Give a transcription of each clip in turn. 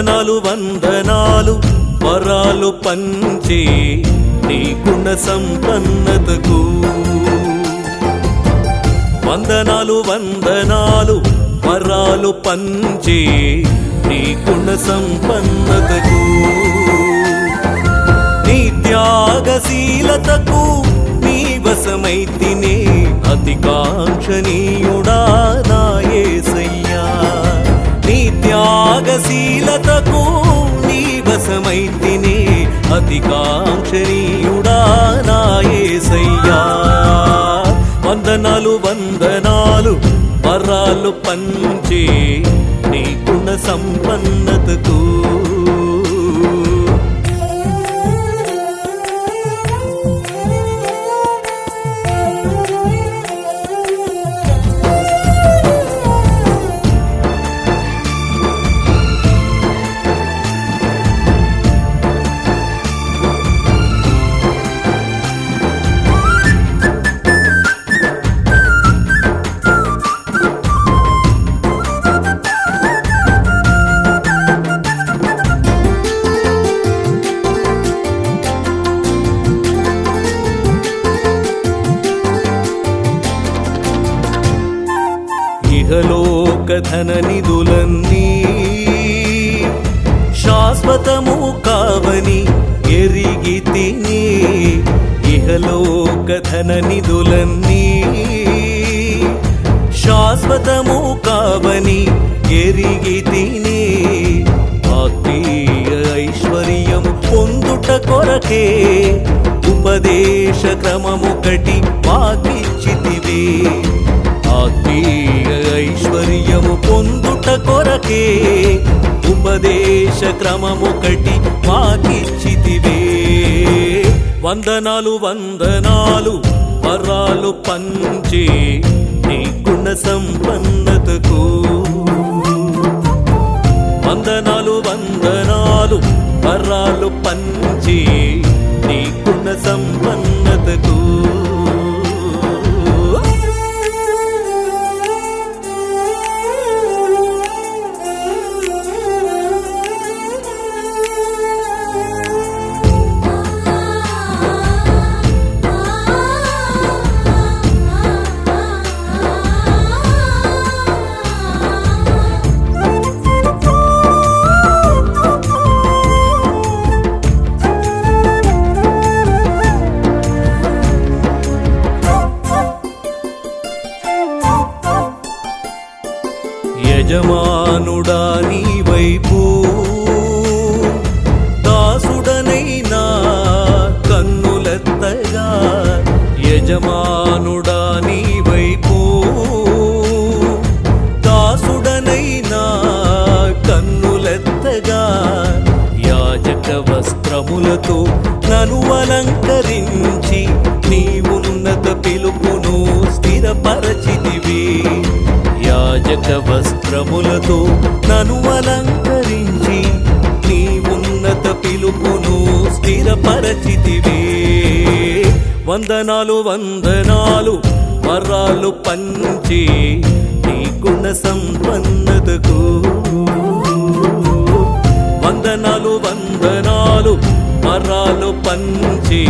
వందనాలు వందనాలు వరాలు పంచే నీ గుణ సంపన్నతకు. వందనాలు వందనాలు వరాలు పంచే నీ గుణ సంపన్నతకు. నీ త్యాగశీలతకు నీ వశమైతినే అతి కాంక్షణీయుడా అతి కాంక్షణీయుడా వందనాలు వందనాలు వరాలు పంచే నీ గుణ సంపన్నతకు. ఇహలోక నిధులన్నీ శాశ్వతము కావని ఎరిగి తిని ఇహలోకధన నిధులన్నీ శాశ్వతము కావని ఎరిగి తిని ఆత్మీయ ఐశ్వర్యం పొందుట కొరకే ఉపదేశ క్రమముకటి మాకిచ్చితివే ఆత్మీయ పొందుట కొరకే ఉపదేశ క్రమముకటి మాకిచ్చితివే. వందనాలు వందనాలు వరాలు పంచే నీ గుణ సంపన్నతకు. వందనాలు వందనాలు వరాలు పంచే నీ గుణ సంపన్నతకు యజమానుడా నీ వైపు దాసుడనైనా కన్నులెత్తగా యజమానుడా నీ వైపు దాసుడనైనా కన్నులెత్తగా యాజక వస్త్రములతో నను అలంకరించ యాజక వస్త్రములతో నను అలంకరించి నీ ఉన్నత పిలుపును స్థిరపరచితివే. వందనాలు వందనాలు వరాలు పంచి నీ గుణ సంపన్నతకు. వందనాలు వందనాలు వరాలు పంచి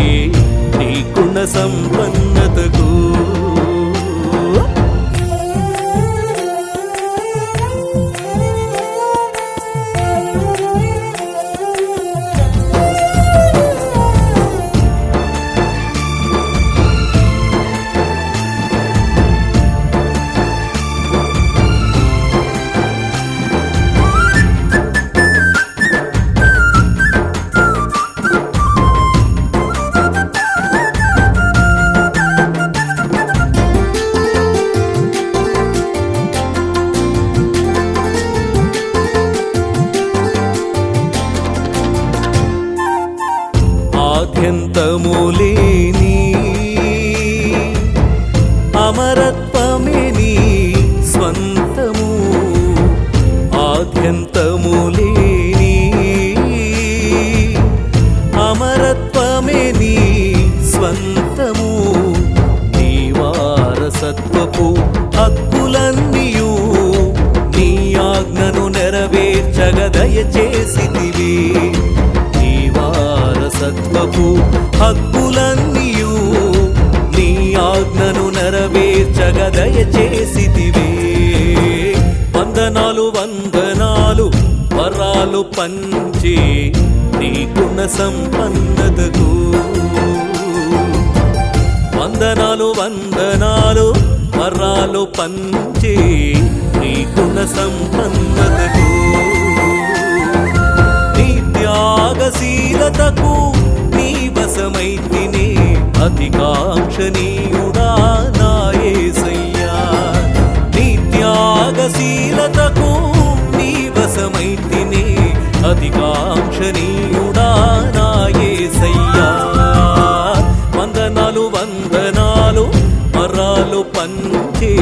నీ గుణ సంపన్న ఆద్యంతము లేని అమరత్వమే నీ స్వంతము. ఆద్యంతము లేని అమరత్వమే నీ స్వంతము. నీ వారసత్వపు హక్కులన్నీయు నీ ఆజ్ఞను నెరవేర్చగ హక్కులన్నీయు. నీ ఆజ్ఞను నెరవేర్చగ దయచేసిదివే వందనాలు వందనాలు వరాలు పంచి నీ గుణ సంపన్నతకు. వందనాలు వందనాలు వరాలు పంచి నీ గుణ సంపన్నతకు. నీ త్యాగశీలతకు అధికాంక్షణీయుడా నాయసయ్యా నీ త్యాగశీలతకు నీ వశమైతిని అధికాంక్షణీయుడా నాయసయ్యా వందనాలు వందనాలు మరాలు పంచే